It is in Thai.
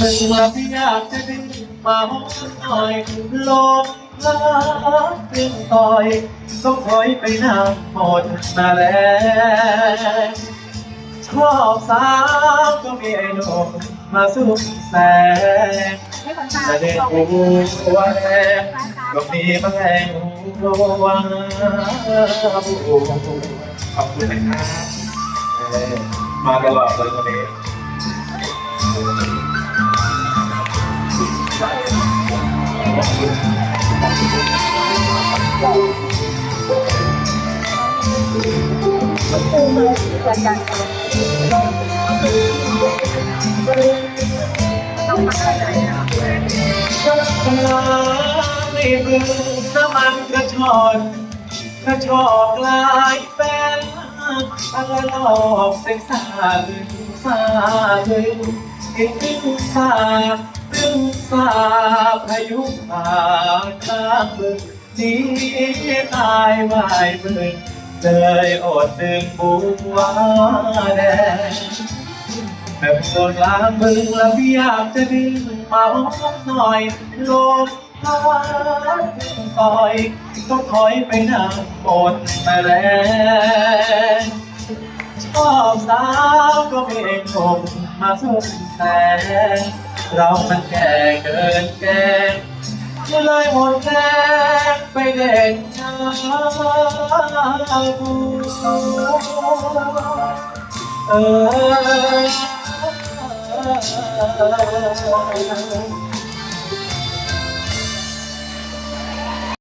มึงแล้วพี่อยากจะดึงมาห้องหน่อยลมพัดดึงต่อย ต้องถอยไปนานหมดมาแล้วชอบสาวก็มีไอ้หนุ่มมาสุดแสงจะเด็ดบอกหัวแรงก็มีแมลงวางขอบคุณนะครับเอ่อมาตลอดเลยวันนี้ รายกางมาที่ไหนอะในมือน้ำมันกระชอนกระชอกลายเป็นอัลลอกเซ็งสาลึงสาลึงกินตึงสาตึงสาพายุผ่านข้างมึงนี้ตายวายมึง เลยอดดึงบัวแดงแบบโดนล้างมึงแล้วพี่อยากจะดึงมาห้องหน่อยลมพัดต่อยต้องถอยไปนานหมดมาแล้วชอบสาวก็มีเองคงมาสุดแสนเรามันแก่เกินแก่เลยหมดแรงไปเด่น Oh,